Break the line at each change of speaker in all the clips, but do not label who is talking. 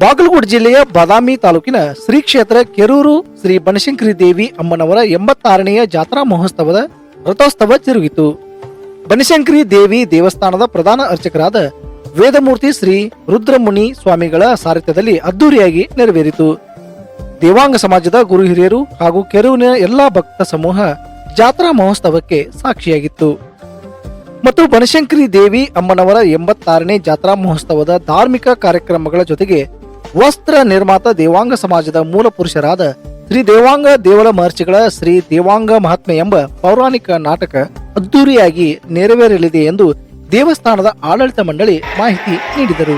ಬಾಗಲಕೋಟೆ ಜಿಲ್ಲೆಯ ಬಾದಾಮಿ ತಾಲೂಕಿನ ಶ್ರೀ ಕ್ಷೇತ್ರ ಕೆರೂರು ಶ್ರೀ ಬನಶಂಕರಿ ದೇವಿ ಅಮ್ಮನವರ ಎಂಬತ್ತಾರನೆಯ ಜಾತ್ರಾ ಮಹೋತ್ಸವದ ರಥೋತ್ಸವ ಜರುಗಿತು. ಬನಶಂಕರಿ ದೇವಿ ದೇವಸ್ಥಾನದ ಪ್ರಧಾನ ಅರ್ಚಕರಾದ ವೇದಮೂರ್ತಿ ಶ್ರೀ ರುದ್ರಮುನಿ ಸ್ವಾಮಿಗಳ ಸಾರಥ್ಯದಲ್ಲಿ ಅದ್ದೂರಿಯಾಗಿ ನೆರವೇರಿತು. ದೇವಾಂಗ ಸಮಾಜದ ಗುರು ಹಿರಿಯರು ಹಾಗೂ ಕೆರೂರಿನ ಎಲ್ಲಾ ಭಕ್ತ ಸಮೂಹ ಜಾತ್ರಾ ಮಹೋತ್ಸವಕ್ಕೆ ಸಾಕ್ಷಿಯಾಗಿತ್ತು. ಮತ್ತು ಬನಶಂಕರಿ ದೇವಿ ಅಮ್ಮನವರ ಎಂಬತ್ತಾರನೇ ಜಾತ್ರಾ ಮಹೋತ್ಸವದ ಧಾರ್ಮಿಕ ಕಾರ್ಯಕ್ರಮಗಳ ಜೊತೆಗೆ ವಸ್ತ್ರ ನಿರ್ಮಾತ ದೇವಾಂಗ ಸಮಾಜದ ಮೂಲ ಪುರುಷರಾದ ಶ್ರೀ ದೇವಾಂಗ ದೇವಳ ಮಹರ್ಷಿಗಳ ಶ್ರೀ ದೇವಾಂಗ ಮಹಾತ್ಮೆ ಎಂಬ ಪೌರಾಣಿಕ ನಾಟಕ ಅದ್ದೂರಿಯಾಗಿ ನೆರವೇರಲಿದೆ ಎಂದು ದೇವಸ್ಥಾನದ ಆಡಳಿತ ಮಂಡಳಿ ಮಾಹಿತಿ ನೀಡಿದರು.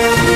Bye.